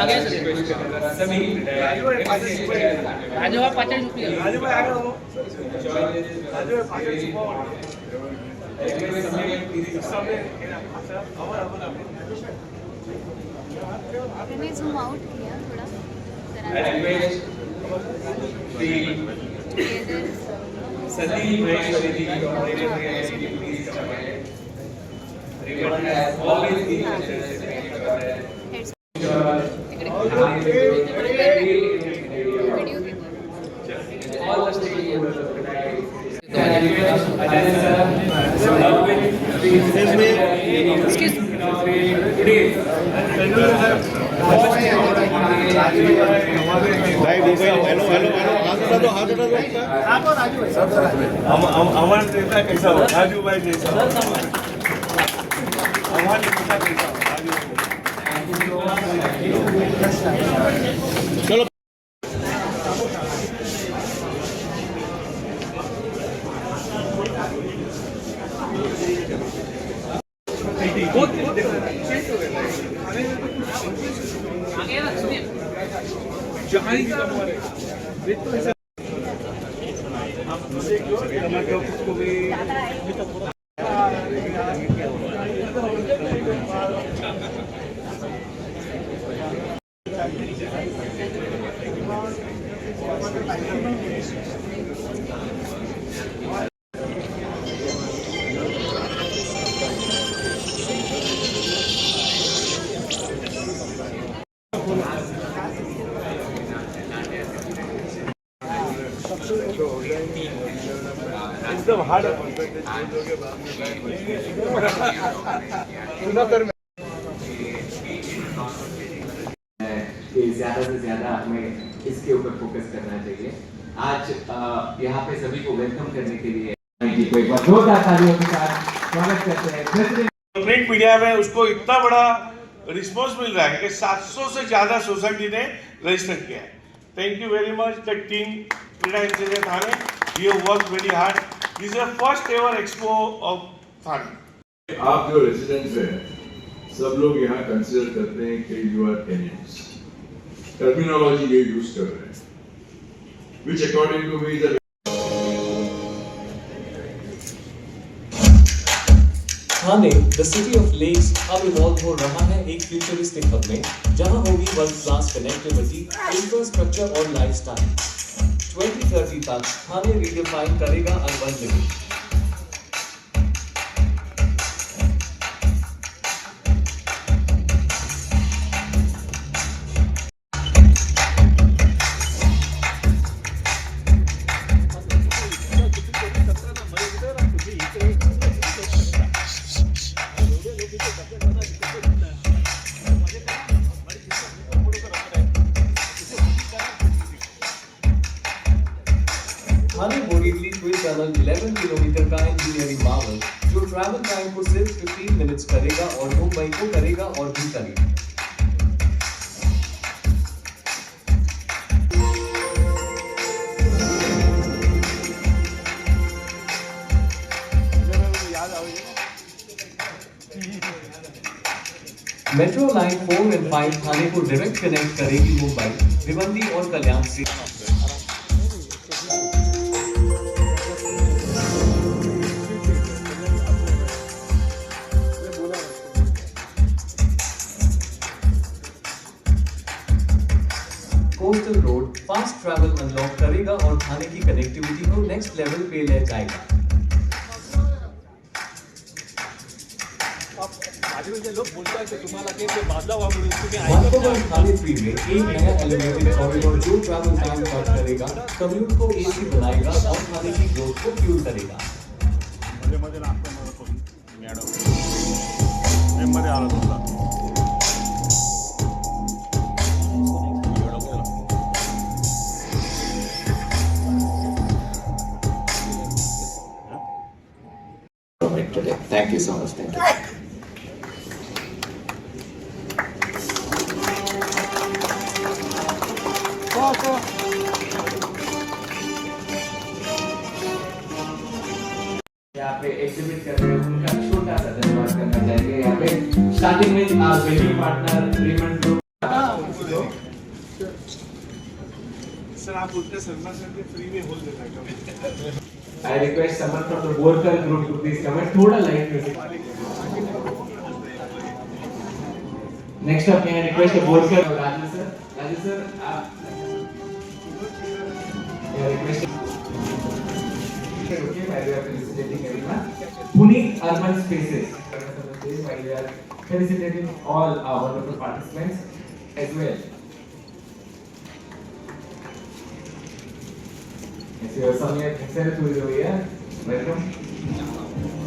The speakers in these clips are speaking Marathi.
मागे आहे सगळे. राजूभाई पाटील झुकली आहे. मैंने जूम आउट किया थोड़ा जरा इधर संदीप महेश्वरी जी हमारे नेता कैसा हो राजू भाई जैसा हो नेता कैसा हो राजू भाई ज़्यादा से ज़्यादा हमें इसके ऊपर फोकस करना चाहिए। आज यहाँ पे सभी को वेलकम करने के लिए प्रिंट मीडिया में उसको इतना बड़ा रिस्पॉन्स मिल रहा है कि 700 से ज़्यादा सोसाइटी ने रजिस्टर किया है। Thank you very much the team Krida institute Thane you work very hard this is first ever expo of Thane आप जो रेजिडेंट्स हैं सब लोग यहाँ कंसिडर करते हैं कि यू आर टेनेंट्स टर्मिनोलॉजी ये यूज़ कर रहे हैं which according to me is Thane the city of lakes अब इवॉल्व हो रहा है एक फ्यूचरिस्टिक हब में जहाँ होगी वर्ल्ड क्लास कनेक्टिविटी इंफ्रास्ट्रक्चर और लाइफस्टाइल 2030 तक ठाणे रीडिफाइन करेगा urban living metro line four and five Thane को डायरेक्ट कनेक्ट करेगी मुंबई भिवंडी और कल्याण से coastal road fast travel unlock करेगा और थाने की कनेक्टिविटी को नेक्स्ट लेवल पे ले जाएगा. वास्तव थाने थ्री में एक नया एलिवेटेड कॉरिडोर जो ट्रैवल टाइम कट करेगा कम्यूट को एसी बनाएगा और थाने की ग्रोथ को फ्यूल करेगा मध्ये मध्ये नागपूर मध्ये कोणी मॅडम मध्ये आला तुमचा. Thank you so much. Thank you. को पे एग्जिबिट कर रहे हैं उनका छोटा सा करना चाहेंगे। स्टार्टिंग में पार्टनर रेमन सर आप उतने सर फ्री में hole Dena I request someone from the worker group to please come थोड़ा light next up I sir Rajesh sir आप Pune Urban Spaces. Felicitating all our wonderful participants as well. Yes, you are Samia Kinsara who is over here. Welcome.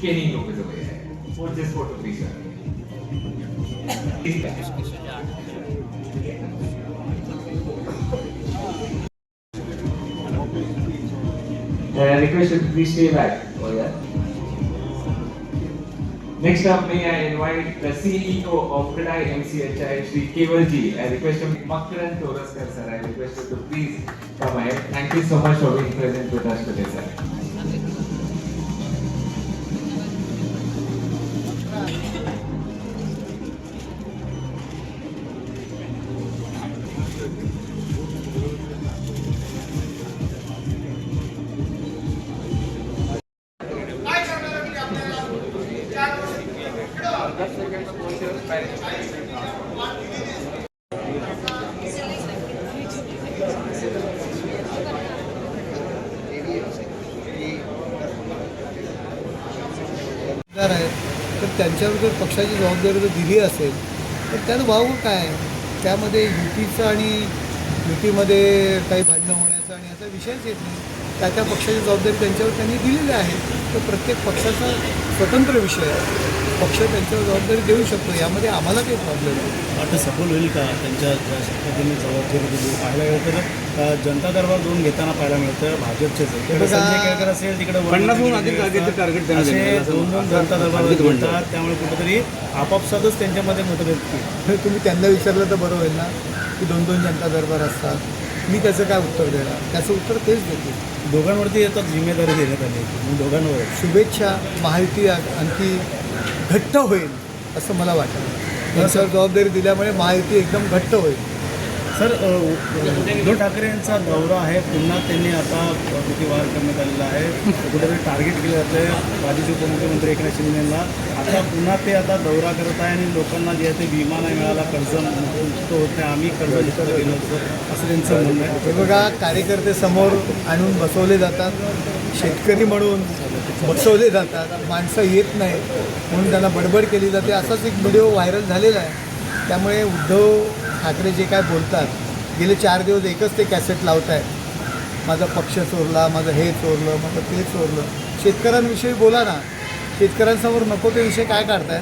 Kenny Lopez over there for just for the visa. Uh, request you to please stay back. Next up, may I invite the CEO of Kredai MCHI, Sri Kevalji. I request him, Makran Toraskar, sir. I request to please come ahead. Thank you so much for being present with us today, sir. Thank you. त्यांच्यावर जर पक्षाची जबाबदारी जर दिली असेल तर त्यानं भाव काय? त्यामध्ये युतीचं आणि युतीमध्ये काही भांडणं होण्याचा आणि असा विषयच येत नाही. त्या त्या पक्षाची जबाबदारी त्यांच्यावर त्यांनी दिलेली आहे. तर प्रत्येक पक्षाचा स्वतंत्र विषय आहे. पक्ष त्यांच्यावर जबाबदारी देऊ शकतो यामध्ये आम्हाला काही प्रॉब्लेम नाही. वाटतं सफल होईल का? त्यांच्या पद्धतीने जबाबदारी पाहायला गेलं तर जनता दरबार दोन घेताना पाहायला मिळतं केळकर असेल तिकडे दोन दोन जनता दरबार म्हणतात. त्यामुळे कुठेतरी आपापसातच त्यांच्यामध्ये मतभेद तुम्ही त्यांना विचारलं तर बरं होईल ना की दोन दोन जनता दरबार असतात. मी त्याचं काय उत्तर देणार? त्याचं उत्तर तेच देतील दोघांवरती येतात जिम्मेदारी देण्यात आली आहे. मग दोघांवर? शुभेच्छा महायुती आणखी घट्ट होईल असं मला वाटतं. त्यांच्यावर जबाबदारी दिल्यामुळे महायुती एकदम घट्ट होईल. सर उद्धव ठाकरे यांचा दौरा आहे. पुन्हा त्यांनी आता किती वार करण्यात आलेला आहे. कुठेतरी टार्गेट केलं जातं आहे माजी उपमुख्यमंत्री एकनाथ शिंदेला आता पुन्हा ते आता दौरा करत आहे आणि लोकांना जे आहे ते विमा नाही मिळाला कर्ज मुक्त होत नाही. आम्ही कर्ज मुक्त गेलो होतो. असं त्यांचं म्हणणं आहे. हे बघा कार्यकर्ते समोर आणून बसवले जातात. शेतकरी म्हणून बसवले जातात. माणसं येत नाही. म्हणून त्यांना बडबड केली जाते. असाच एक व्हिडिओ व्हायरल झालेला आहे. त्यामुळे उद्धव ठाकरे जे काय बोलतात गेले चार दिवस एकच ते कॅसेट लावत आहेत माझा पक्ष चोरला माझं हे चोरलं माझं ते चोरलं. शेतकऱ्यांविषयी बोला ना. शेतकऱ्यांसमोर नको ते विषय काय काढताय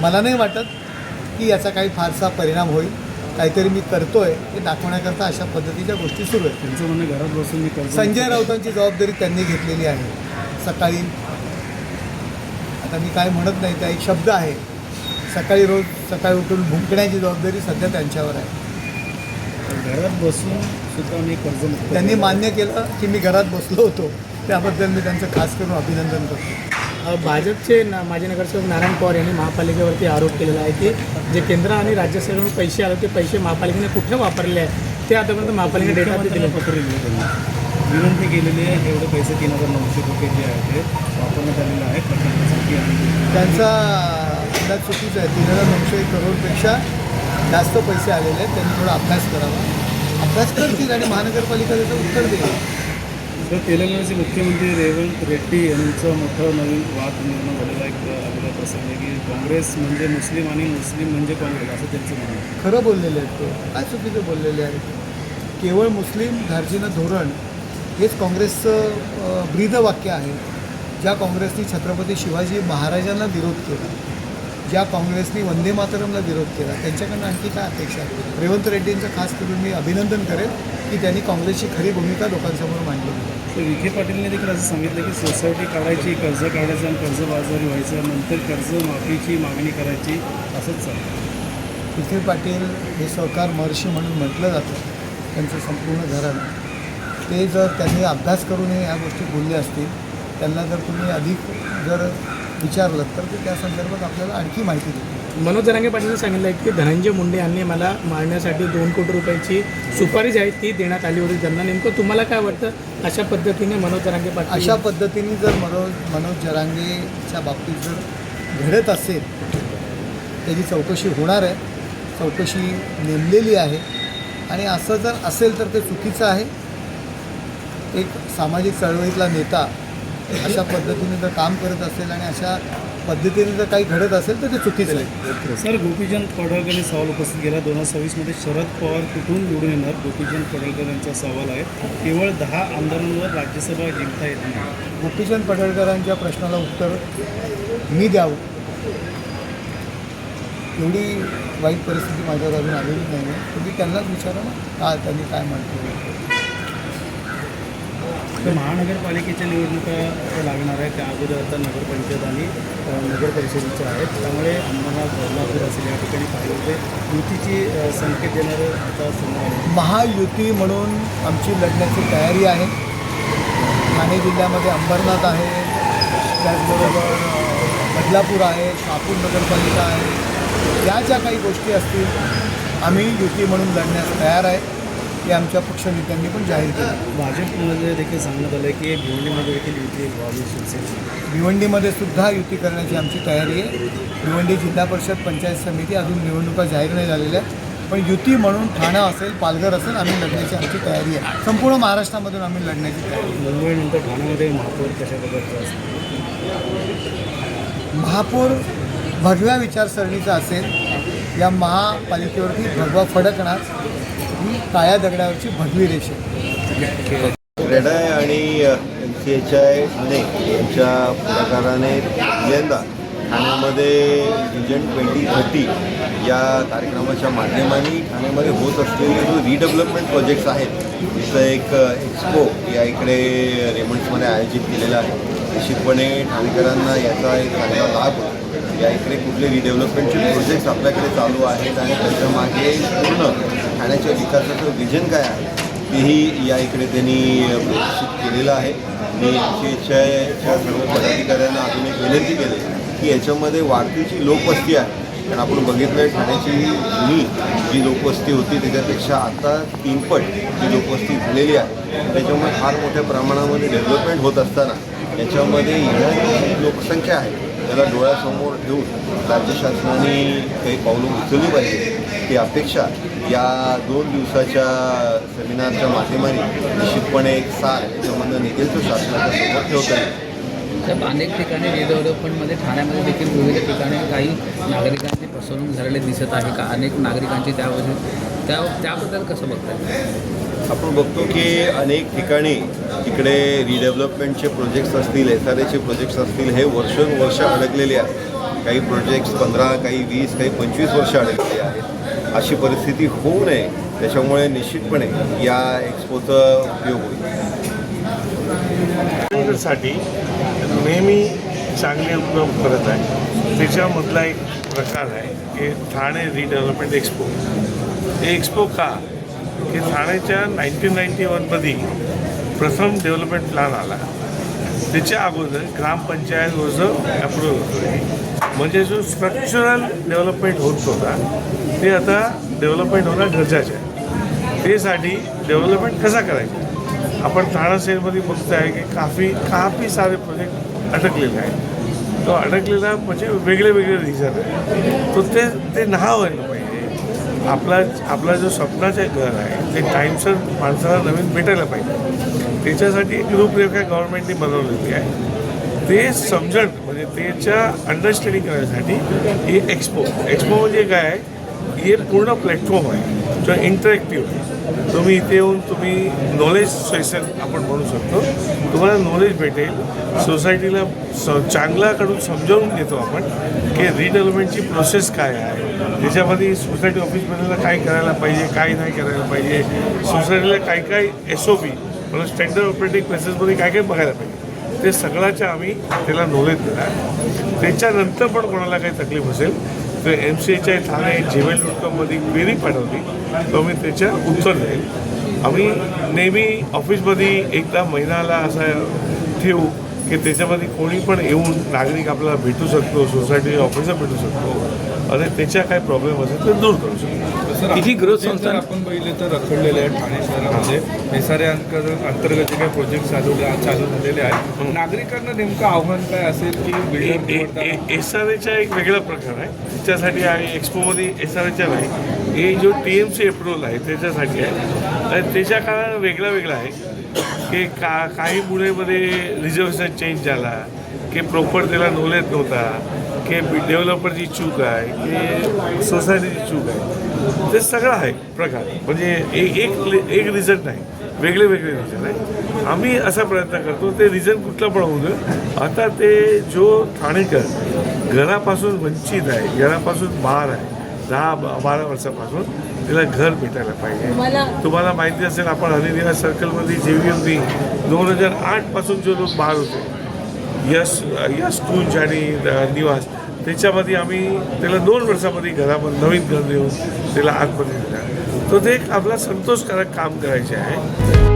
मला नाही वाटत की याचा काही फारसा परिणाम होईल. काहीतरी मी करतोय हे दाखवण्याकरता अशा पद्धतीच्या गोष्टी सुरू आहेत. त्यांचं म्हणणं घरात बसून मी कर्ज संजय राऊतांची जबाबदारी त्यांनी घेतलेली आहे. सकाळी आता मी काय म्हणत नाही त्या एक शब्द आहे. सकाळी रोज सकाळी उठून भुंकण्याची जबाबदारी सध्या त्यांच्यावर आहे. घरात बसून सुद्धा मी कर्ज त्यांनी. मान्य केलं की मी घरात बसलो होतो. त्याबद्दल मी त्यांचं खास करून अभिनंदन करतो. भाजपचे ना माजी नगरसेवक नारायण पवार यांनी महापालिकेवरती आरोप केलेला आहे की जे केंद्र आणि राज्य सरकारकडून पैसे आले ते पैसे महापालिकेने कुठे वापरले आहेत? ते आतापर्यंत महापालिकेने डेटा ते दिले पत्र विनंती केलेली आहे एवढे पैसे तीन हजार नऊशे रुपये जे आहेत ते वापरण्यात आलेले आहेत त्यांचा अंदाज चुकीचा आहे. तीन हजार नऊशे करोडपेक्षा जास्त पैसे आलेले आहेत. त्यांनी थोडा अभ्यास करावा. अभ्यास करतील आणि महानगरपालिका त्याचं उत्तर देईल. तर तेलंगणाचे मुख्यमंत्री रेवंत रेड्डी यांचं मोठं नवीन वाद निर्माण झालेला एक आलेला प्रसंग आहे की काँग्रेस म्हणजे मुस्लिम आणि मुस्लिम म्हणजे काँग्रेस असं त्यांचं म्हणणं. खरं बोललेले आहेत ते. काय चुकीचं बोललेले आहेत? केवळ मुस्लिम धार्जिनं धोरण हेच काँग्रेसचं अं, ब्रीदवाक्य आहे ज्या काँग्रेसने छत्रपती शिवाजी महाराजांना विरोध केला. ज्या काँग्रेसने वंदे मातरमला विरोध केला त्यांच्याकडनं आणखी काय अपेक्षा आहे रेवंत रेड्डींचं खास करून मी अभिनंदन करेन की त्यांनी काँग्रेसची खरी भूमिका लोकांसमोर मांडली. तर विखे पाटीलने देखील असं सांगितलं की सोसायटी काढायची कर्ज काढायचं आणि कर्जबाजारी व्हायचं नंतर कर्ज माफीची मागणी करायची असंच चालतं विखे पाटील हे सहकार महर्षी म्हणून म्हटलं जातं त्यांचं संपूर्ण घराणं ते जर त्यांनी अभ्यास करूनही ह्या गोष्टी बोलले असतील त्यांना जर तुम्ही अधिक जर विचारलं तर ते त्या संदर्भात आपल्याला आणखी माहिती देतील. मनोज जरांगे पाटीलने सांगितलं आहे की धनंजय मुंडे यांनी मला मारण्यासाठी दोन कोटी रुपयाची सुपारी जी आहे ती देण्यात आली होती त्यांना. नेमकं तुम्हाला काय वाटतं? अशा पद्धतीने मनोज जरांगे पाटील अशा पद्धतीने जर मनोज मनोज जरांगेच्या बाबतीत जर घडत असेल त्याची चौकशी होणार आहे. चौकशी नेमलेली आहे. आणि असं जर असेल तर ते चुकीचं आहे. एक सामाजिक चळवळीतला नेता अशा पद्धतीने जर काम करत असेल आणि अशा पद्धतीने जर काही घडत असेल तर ते चुकीचं आहे. सर गोपीचंद पडळकरने सवाल उपस्थित केला. दोन हजार सव्वीसमध्ये शरद पवार कुठून निवडून येणार? गोपीचंद पडळकर यांचा सवाल आहे. केवळ दहा आमदारांवर राज्यसभा जिंकता येत नाही. गोपीचंद पडळकरांच्या प्रश्नाला उत्तर मी द्यावं. एवढी वाईट परिस्थिती माझ्यावर अजून आलेली नाही आहे तुम्ही त्यांनाच विचारा ना. का त्यांनी काय म्हणतो तर महानगरपालिकेच्या निवडणुका लागणार आहेत. त्या अगोदर आता नगरपंचायत आणि नगर परिषदेच्या आहेत. त्यामुळे आम्हाला बदलापूर असेल या ठिकाणी पाहिजे होते युतीची संकेत देणारं आता समोर आहे महायुती म्हणून आमची लढण्याची तयारी आहे. ठाणे जिल्ह्यामध्ये अंबरनाथ आहे. त्याचबरोबर बदलापूर आहे. शापूर नगरपालिका आहे. या ज्या काही गोष्टी असतील आम्ही युती म्हणून लढण्यास तयार आहे. हे आमच्या पक्षनेत्यांनी पण जाहीर केलं. भाजपमध्ये देखील सांगण्यात आलं की भिवंडीमध्ये देखील युती व्हावी शिवसेनेची भिवंडीमध्ये सुद्धा युती करण्याची आमची तयारी आहे. भिवंडी जिल्हा परिषद पंचायत समिती अजून निवडणुका जाहीर नाही झालेल्या पण युती म्हणून ठाणा असेल पालघर असेल आम्ही लढण्याची आमची तयारी आहे. संपूर्ण महाराष्ट्रामधून आम्ही लढण्याची तयारी मुंबईनंतर ठाण्यामध्ये महापौर कशा प्रकारचं महापौर भगव्या विचारसरणीचा असेल. या महापालिकेवरती भगवा फडकणार. ही काळ्या दगडावरची भगवी रेषा रेडाय आणि एम सी एच आय यांच्या पुढाकाराने यंदा ठाण्यामध्ये विजन ट्वेंटी थर्टी या कार्यक्रमाच्या माध्यमाने ठाण्यामध्ये होत असलेले जो रिडेव्हलपमेंट प्रोजेक्ट्स आहेत तिचं एक एक्सपो या इकडे रेमंड्समध्ये आयोजित केलेला आहे. निश्चितपणे ठाणेकरांना याचा एक चांगला लाभ होतो या इकडे कुठले रिडेव्हलपमेंटचे प्रोजेक्ट्स आपल्याकडे चालू आहेत आणि त्याच्यामागे पूर्ण ठाण्याच्या विकासाचं विजन काय आहे तेही या इकडे त्यांनी प्रदर्शित केलेलं आहे. मी एम सर्व पदाधिकाऱ्यांना अजून एक विनंती केली की याच्यामध्ये वाढतीची लोकवस्ती आहे. कारण आपण बघितलं आहे ठाण्याची जुनी जी लोकवस्ती होती त्याच्यापेक्षा आता तीनपट जी लोकवस्ती झालेली आहे त्याच्यामुळे फार मोठ्या प्रमाणामध्ये डेव्हलपमेंट होत असताना याच्यामध्ये येणारी लोकसंख्या आहे त्याला डोळ्यासमोर ठेवून राज्य शासनाने काही पावलं उचलली पाहिजे ही अपेक्षा या दोन दिवसाच्या सेमिनारच्या माध्यमाने निश्चितपणे एक सार याच्यामधनं निघेल तो शासनाच्या समोर ठेवता येईल. तर अनेक ठिकाणी रिडेव्हलपमेंटमध्ये ठाण्यामध्ये देखील विविध ठिकाणी काही नागरिकांची फसवणूक झालेली दिसत आहे का? अनेक नागरिकांची त्यावरून त्या त्याबद्दल कसं बघताय? आपण बघतो की अनेक ठिकाणी इकडे रिडेव्हलपमेंटचे प्रोजेक्ट्स असतील एस आर एचे प्रोजेक्ट्स असतील हे वर्षोनवर्ष अडकलेले आहेत. काही प्रोजेक्ट्स पंधरा काही वीस काही पंचवीस वर्ष अडकलेले आहेत. अशी परिस्थिती होऊ नये. त्याच्यामुळे निश्चितपणे या एक्सपोचा उपयोग होईल. साठी नेहमी चांगले उपयोग करत आहे. त्याच्यामधला एक प्रकार आहे की ठाणे रिडेव्हलपमेंट एक्सपो हे एक्सपो का? की ठाण्याच्या नाईन्टीन नाईन्टी वनमध्ये प्रथम डेव्हलपमेंट प्लॅन आला. त्याच्या अगोदर ग्रामपंचायत वॉज अप्रूव्ह होतं. म्हणजे जो स्ट्रक्चरल डेव्हलपमेंट होत होता ते आता डेव्हलपमेंट होणं गरजेचं आहे. त्यासाठी डेव्हलपमेंट कसा करायचा? आपण ठाणा शहरमध्ये बघताय की काफी काफी सारे प्रोजेक्ट अटकलेले आहेत. तो अडकलेला म्हणजे वेगळे वेगळे रिझन आहे तो ते ते नाव व्हायला पाहिजे. आपला आपला जो स्वप्नाचे घर आहे ते टाईमसर माणसाला नवीन भेटायला पाहिजे. त्याच्यासाठी एक रूपरेखा गव्हर्नमेंटने बनवलेली आहे. ते समजण त्याच्या अंडरस्टँडिंग करण्यासाठी ही एक्सपो एक्सपो म्हणजे काय? आहे हे पूर्ण प्लॅटफॉर्म आहे जो इंटरॅक्टिव्ह आहे. तुम्ही इथे येऊन तुम्ही नॉलेज सेशन आपण म्हणू शकतो. तुम्हाला नॉलेज भेटेल. सोसायटीला स चांगल्याकडून समजावून घेतो आपण की रिडेव्हलपमेंटची प्रोसेस काय आहे. त्याच्यामध्ये सोसायटी ऑफिसमधला काय करायला पाहिजे काय नाही करायला पाहिजे. सोसायटीला काय काय एस ओ पी म्हणजे स्टँडर्ड ऑपरेटिंग प्रोसेसमध्ये काय काय बघायला पाहिजे. ते सगळ्याच्या आम्ही त्याला नॉलेज देणार त्याच्यानंतर पण कोणाला काही तकलीफ असेल तर M C H I Thane Gmail dot कॉममध्ये query पाठवली. तो आम्ही त्याच्या उत्तर देईल. आम्ही नेहमी ऑफिसमध्ये एकदा महिन्याला असा ठेवू की त्याच्यामध्ये कोणी पण येऊन नागरिक आपल्याला भेटू शकतो सोसायटी ऑफिसर भेटू शकतो आणि त्याच्या काय प्रॉब्लेम असेल ते दूर करू शकतो. किती ग्रोथ जर संस्था आपण बघितले तर रखडलेले आहेत ठाणे शहरामध्ये. एस आर अंतर्गत जे काही प्रोजेक्ट चालू चालू झालेले आहेत. नागरिकांना नेमकं आव्हान काय असेल की एस आर एचा एक वेगळा प्रकार आहे. त्याच्यासाठी आहे एक्सपोमध्ये एस आर एच्या नाही हे जो टी एम सी अप्रुव्हल आहे त्याच्यासाठी आहे. त्याच्या कारण वेगळा वेगळा आहे. की का काही मुळेमध्ये रिझर्वेशन चेंज झाला की प्रॉपर त्याला नॉलेज नव्हता की डेव्हलपरची चूक आहे की सोसायटीची चूक आहे. ते सगळं आहे प्रकार. म्हणजे एक एक एक रिझन नाही. वेगळे वेगळे रिझन आहे. आम्ही असा प्रयत्न करतो ते रिझन कुठलं पण होऊ दे. आता ते जो ठाणेकर घरापासून वंचित आहे घरापासून बाहेर आहे दहा ब- बारा वर्षापासून तिला घर भेटायला पाहिजे. तुम्हाला माहिती असेल आपण हरिदिना सर्कलमध्ये जे व्ही एमनी दोन हजार आठपासून जो लोक बाहेर होते. यस यस स्कूल आणि निवास त्याच्यामध्ये आम्ही त्याला दोन वर्षामध्ये घरामध्ये नवीन घर देऊन त्याला आतमध्ये दिला. तो ते एक आपला संतोषकारक काम करायचे आहे.